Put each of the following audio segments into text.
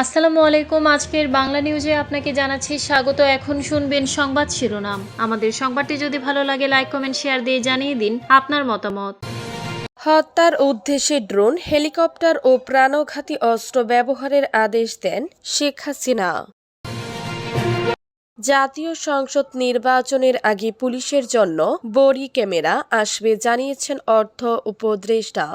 আসসালামু আলাইকুম। আজকের বাংলা নিউজে আপনাকে জানাচ্ছি স্বাগত। এখন শুনবেন সংবাদ শিরোনাম। আমাদের সংবাদটি যদি ভালো লাগে লাইক কমেন্ট শেয়ার দিয়ে জানিয়ে দিন আপনার মতামত। হত্যার উদ্দেশ্যে ড্রোন, হেলিকপ্টার ও প্রাণঘাতী অস্ত্র ব্যবহারের আদেশ দেন শেখ হাসিনা। জাতীয় সংসদ নির্বাচনের আগে পুলিশের জন্য বড়ি ক্যামেরা আসবে, জানিয়েছেন অর্থ উপদেষ্টা।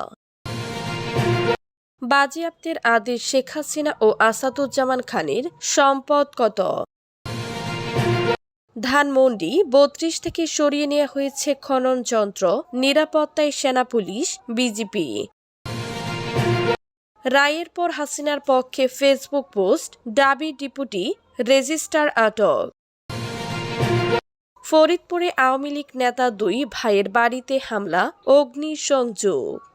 বাজেয়াপ্তের আদেশ শেখ হাসিনা ও আসাদুজ্জামান খানের সম্পদ কত? ধানমন্ডি বত্রিশ থেকে সরিয়ে নেওয়া হয়েছে খনন যন্ত্র, নিরাপত্তায় সেনা পুলিশ, বিজিপি। রায়ের পর হাসিনার পক্ষে ফেসবুক পোস্ট ডাবি ডিপুটি রেজিস্ট্রার আটক। ফরিদপুরে আওয়ামী লীগ নেতা দুই ভাইয়ের বাড়িতে হামলা, অগ্নিসংযোগ।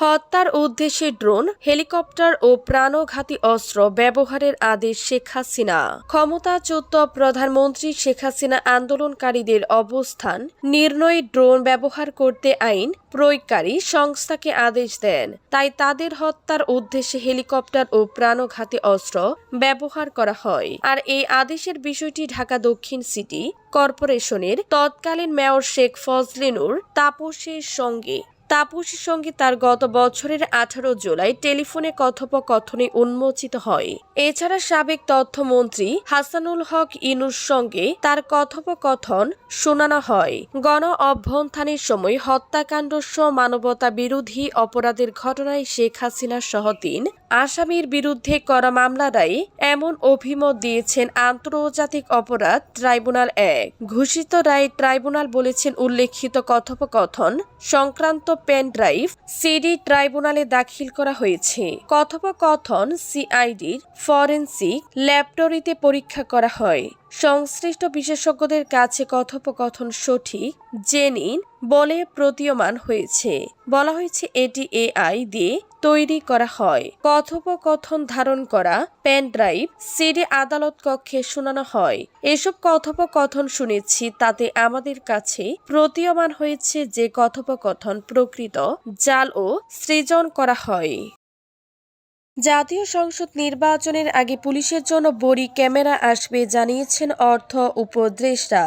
হত্যার উদ্দেশ্যে ড্রোন, হেলিকপ্টার ও প্রাণঘাতী অস্ত্র ব্যবহারের আদেশ শেখ হাসিনা। ক্ষমতাচ্যুত প্রধানমন্ত্রী শেখ হাসিনা আন্দোলনকারীদের অবস্থান, নির্ণয়ে ড্রোন ব্যবহার করতে আইন, প্রয়োগকারী সংস্থাকে আদেশ দেন। তাই তাদের হত্যার উদ্দেশ্যে হেলিকপ্টার ও প্রাণঘাতী অস্ত্র ব্যবহার করা হয়। আর এই আদেশের বিষয়টি ঢাকা দক্ষিণ সিটি কর্পোরেশনের তৎকালীন মেয়র শেখ ফজলিনুর তাপসের সঙ্গে তাপসীর সঙ্গে তার গত বছরের আঠারো জুলাই টেলিফোনে কথোপকথনে উন্মোচিত হয়। এছাড়া সাবেক তথ্যমন্ত্রী হাসানুল হক ইনুর সঙ্গে তার কথোপকথন শোনানো হয়। গণ অভ্যন্থানের সময় হত্যাকাণ্ড সহ মানবতা বিরোধী অপরাধের ঘটনায় শেখ হাসিনা সহ তিন আসামির বিরুদ্ধে করা মামলা রায়ে এমন অভিমত দিয়েছেন আন্তর্জাতিক অপরাধ ট্রাইব্যুনাল এক। ঘোষিত রায় ট্রাইব্যুনাল বলেছেন উল্লেখিত কথোপকথন সংক্রান্ত পেন ড্রাইভ সিডি ট্রাইব্যুনালে দাখিল করা হয়েছে। কথোপকথন সিআইডির ফরেন্সিক ল্যাবটরিতে পরীক্ষা করা হয়। সংশ্লিষ্ট বিশেষজ্ঞদের কাছে কথোপকথন সঠিক জেনিন বলে প্রতীয়মান হয়েছে। বলা হয়েছে, এটি এআই দিয়ে তৈরি করা হয়। কথোপকথন ধারণ করা, পেন ড্রাইভ, সিডি আদালত কক্ষে শোনানো হয়। এসব কথোপকথন শুনেছি, তাতে আমাদের কাছে প্রতীয়মান হয়েছে যে কথোপকথন প্রকৃত জাল ও সৃজন করা হয়। জাতীয় সংসদ নির্বাচনের আগে পুলিশের জন্য বড়ি ক্যামেরা আসবে জানিয়েছেন অর্থ উপদেষ্টা।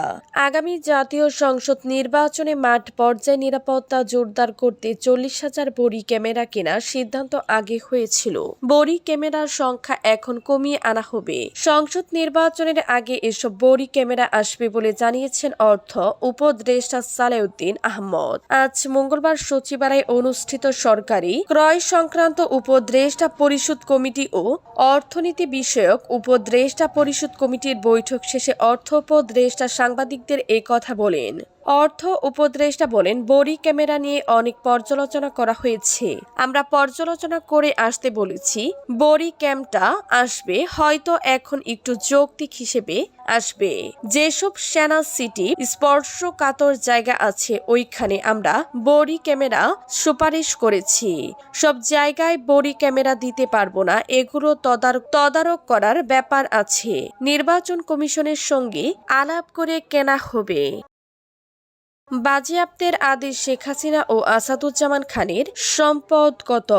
আগামী জাতীয় সংসদ নির্বাচনে মাঠ পর্যায়ে নিরাপত্তা জোরদার করতে চল্লিশ হাজার বড়ি ক্যামেরা কেনার সিদ্ধান্ত আগে হয়েছিল। বড়ি ক্যামেরার সংখ্যা এখন কমিয়ে আনা হবে। সংসদ নির্বাচনের আগে এসব বড়ি ক্যামেরা আসবে বলে জানিয়েছেন অর্থ উপদেষ্টা সালেউদ্দিন আহমদ। আজ মঙ্গলবার সচিবালয়ে অনুষ্ঠিত সরকারি ক্রয় সংক্রান্ত উপদেষ্টা পরিষদ কমিটি ও অর্থনীতি বিষয়ক উপদ্রেষ্টা পরিষদ কমিটির বৈঠক শেষে অর্থ উপদ্রেষ্টা সাংবাদিকদের এই কথা বলেন। অর্থ উপদেষ্টা বলেন, বড়ি, ক্যামেরা নিয়ে অনেক পর্যালোচনা করা হয়েছে। আমরা পর্যালোচনা করে আসতে বলেছি, বড়ি ক্যাম্পটা আসবে, হয়তো এখন একটু যৌক্তিক হিসেবে আসবে। যেসব সেনা সিটি স্পর্শকাতর জায়গা আছে, ওইখানে আমরা বড়ি ক্যামেরা সুপারিশ করেছি। সব জায়গায় বড়ি ক্যামেরা দিতে পারব না, এগুলো তদারক তদারক করার ব্যাপার আছে। নির্বাচন কমিশনের সঙ্গে আলাপ করে কেনা হবে। বাজেয়াপ্তের আদেশ শেখ হাসিনা ও আসাদুজ্জামান খানের সম্পদ কত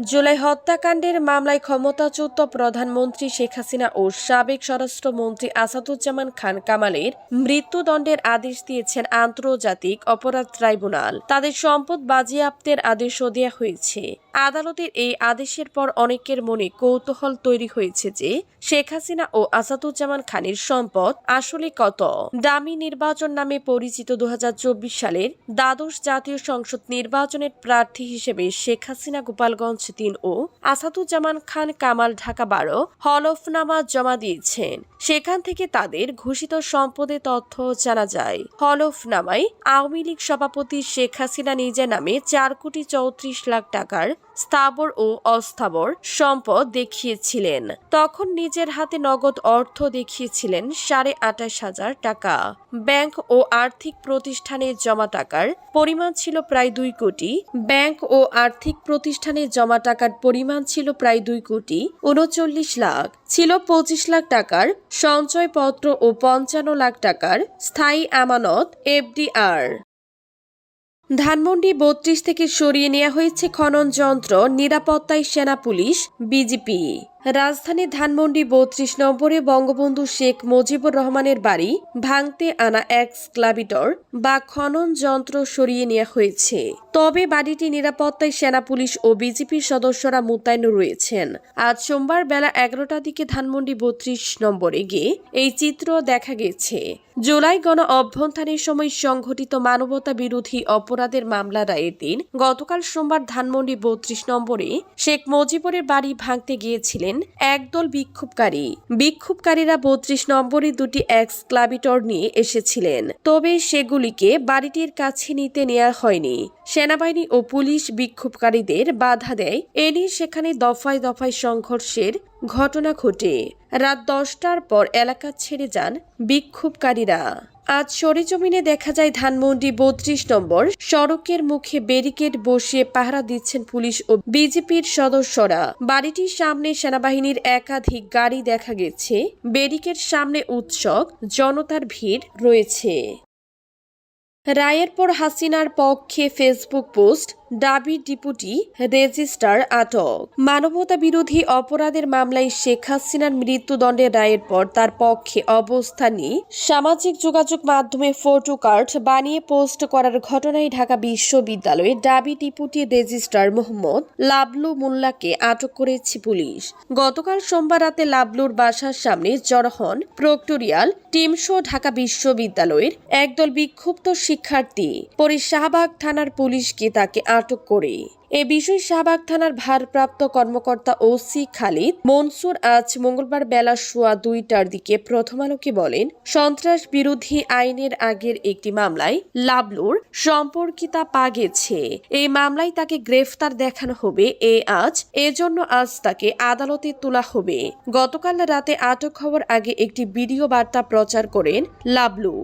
জুলাই হত্যাকাণ্ডের মামলায় ক্ষমতাচ্যুত প্রধানমন্ত্রী শেখ হাসিনা ও সাবেক স্বরাষ্ট্রমন্ত্রী আসাদুজ্জামান খান কামালের মৃত্যুদণ্ডের আদেশ দিয়েছেন আন্তর্জাতিক অপরাধ ট্রাইব্যুনাল। তাদের সম্পদ বাজেয়াপ্তের আদেশও দেওয়া হয়েছে। আদালতের এই আদেশের পর অনেকের মনে কৌতূহল তৈরি হয়েছে যে শেখ হাসিনা ও আসাদুজ্জামান খানের সম্পদ আসলে কত? দামি নির্বাচন নামে পরিচিত দুহাজার চব্বিশ সালের দ্বাদশ জাতীয় সংসদ নির্বাচনের প্রার্থী হিসেবে শেখ হাসিনা গোপালগঞ্জ তিন ও আসাদুজ্জামান খান কামাল ঢাকা বারো হলফনামা জমা দিয়েছেন। সেখান থেকে তাদের ঘোষিত সম্পদের তথ্য জানা যায়। হলফনামায় আওয়ামী লীগ সভাপতি শেখ হাসিনা নিজের নামে চার কোটি চৌত্রিশ লাখ টাকার স্থাবর ও অস্থাবর সম্পদ দেখিয়েছিলেন। তখন নিজের হাতে নগদ অর্থ দেখিয়েছিলেন সাড়ে আঠাশ হাজার টাকা। ব্যাংক ও আর্থিক প্রতিষ্ঠানে জমা টাকার পরিমাণ ছিল প্রায় দুই কোটি। ব্যাংক ও আর্থিক প্রতিষ্ঠানে জমা টাকার পরিমাণ ছিল প্রায় দুই কোটি উনচল্লিশ লাখ। ছিল পঁচিশ লাখ টাকার সঞ্চয়পত্র ও পঞ্চান্ন লাখ টাকার স্থায়ী আমানত এফডিআর। ধানমন্ডি বত্রিশ থেকে সরিয়ে নেওয়া হয়েছে খনন যন্ত্র নিরাপত্তায় সেনা পুলিশ বিজিপি। রাজধানী ধানমন্ডি বত্রিশ নম্বরে বঙ্গবন্ধু শেখ মুজিবুর রহমানের বাড়ি ভাঙতে আনা এক্সক্লাবিটর বা খনন যন্ত্র সরিয়ে নেওয়া হয়েছে। তবে বাড়িটি নিরাপত্তায় সেনা পুলিশ ও বিজেপির সদস্যরা মোতায়েন রয়েছেন। আজ সোমবার বেলা এগারোটার দিকে ধানমন্ডি বত্রিশ নম্বরে গিয়ে এই চিত্র দেখা গেছে। জুলাই গণ অভ্যন্থানের সময় সংঘটিত মানবতা বিরোধী অপরাধের মামলা রায়ের দিন গতকাল সোমবার ধানমন্ডি বত্রিশ নম্বরে শেখ মুজিবুরের বাড়ি ভাঙতে গিয়েছিলেন একদল বিক্ষোভকারী। বিক্ষোভকারীরা বত্রিশ নম্বরে দুটি এক্সক্লাবিটর নিয়ে এসেছিলেন। তবে সেগুলিকে বাড়িটির কাছে নিতে নেওয়া হয়নি। সেনাবাহিনী ও পুলিশ বিক্ষোভকারীদের বাধা দেয়। এ নিয়ে সেখানে দফায় দফায় সংঘর্ষের ঘটনা ঘটে। রাত দশটার পর এলাকা ছেড়ে যান বিক্ষোভকারীরা। আজ সরেজমিনে দেখা যায় ধানমন্ডি বত্রিশ নম্বর সড়কের মুখে ব্যারিকেড বসিয়ে পাহারা দিচ্ছেন পুলিশ ও বিজেপির সদস্যরা। বাড়িটির সামনে সেনাবাহিনীর একাধিক গাড়ি দেখা গেছে। ব্যারিকেড সামনে উৎসব জনতার ভিড় রয়েছে। রায়ের পর হাসিনার পক্ষে ফেসবুক পোস্ট দাবি ডিপুটি রেজিস্ট্রার আটক। মানবতা বিরোধী অপরাধের মামলায় শেখ হাসিনার মৃত্যুদণ্ডের রায়ের পর তার পক্ষে অবস্থান সামাজিক যোগাযোগ মাধ্যমে ফটো কার্ড বানিয়ে পোস্ট করার ঘটনায় ঢাকা বিশ্ববিদ্যালয়ে ডাবি ডিপুটি রেজিস্ট্রার মোহাম্মদ লাবলু মোল্লাকে আটক করেছে পুলিশ। গতকাল সোমবার রাতে লাবলুর বাসার সামনে জড়ো হন প্রক্টোরিয়াল টিমশো ঢাকা বিশ্ববিদ্যালয়ের একদল বিক্ষুব্ধ শিক্ষার্থী। পরে শাহবাগ থানার পুলিশকে তাকে আটক করে। এ বিষয়ে শাহবাগ থানার ভারপ্রাপ্ত কর্মকর্তা ওসি খালিদ, মনসুর আজ মঙ্গলবার বেলা সোয়া দুইটার দিকে প্রথম আলোকে বলেন, সন্ত্রাস বিরোধী আইনের আগের একটি মামলায় লাবলুর সম্পর্কিতা পা গেছে এই মামলায় তাকে গ্রেফতার দেখানো হবে। এ আজ এজন্য আজ তাকে আদালতে তোলা হবে। গতকাল রাতে আটক হওয়ার আগে একটি ভিডিও বার্তা প্রচার করেন লাবলু।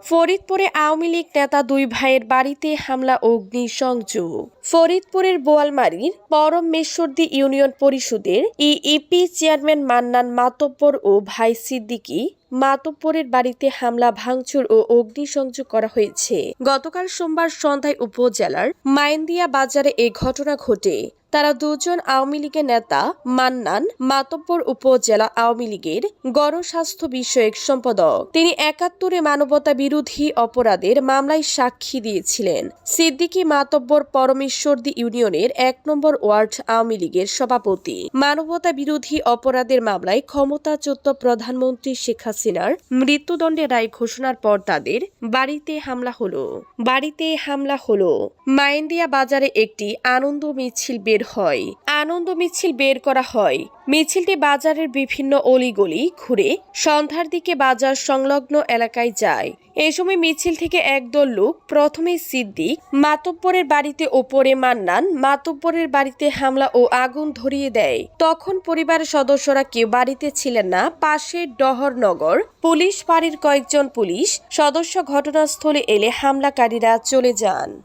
ফরিদপুরে আওয়ামী লীগ নেতা দুই ভাইয়ের বাড়িতে হামলা অগ্নিসংযোগ ফরিদপুরের বোয়ালমারির পরম মেশ্বরদী ইউনিয়ন পরিষদের ইইপি চেয়ারম্যান মান্নান মাতব্বর ও ভাই সিদ্দিকী মাতব্বরের বাড়িতে হামলা, ভাঙচুর ও অগ্নিসংযোগ করা হয়েছে। গতকাল সোমবার সন্ধ্যায় উপজেলার মাইন্দিয়া বাজারে এ ঘটনা ঘটে। তারা দুজন আওয়ামী লীগের নেতা মান্নান মাতব্বর উপজেলা আওয়ামী লীগের গণস্বাস্থ্য বিষয়ক সম্পাদক। তিনি একাত্তরে মানবতা বিরোধী অপরাধের মামলায় সাক্ষী দিয়েছিলেন। সিদ্দিকী মাতব্বর পরমেশ্বরদী ইউনিয়নের এক নম্বর ওয়ার্ড আওয়ামী লীগের সভাপতি। মানবতা বিরোধী অপরাধের মামলায় ক্ষমতাচ্যুত প্রধানমন্ত্রী শেখ হাসিনার মৃত্যুদণ্ডের রায় ঘোষণার পর তাদের বাড়িতে হামলা হলো। বাড়িতে হামলা হলো। মাইন্দিয়া বাজারে একটি আনন্দ মিছিল বের হয়। আনন্দ মিছিল বের করা হয়। মিছিলটি বাজারের বিভিন্ন অলিগলি ঘুরে সন্ধ্যার দিকে বাজার সংলগ্ন এলাকায় যায়। এ সময় মিছিল থেকে একদল লোক, প্রথমে সিদ্দিক, মাতব্বরের বাড়িতে ওপরে মান্নান, মাতব্বরের বাড়িতে হামলা ও আগুন ধরিয়ে দেয়। তখন পরিবারের সদস্যরা কেউ বাড়িতে ছিলেন না, পাশের ডহরনগর পুলিশ ফাঁড়ির কয়েকজন পুলিশ সদস্য ঘটনাস্থলে এলে হামলাকারীরা চলে যান।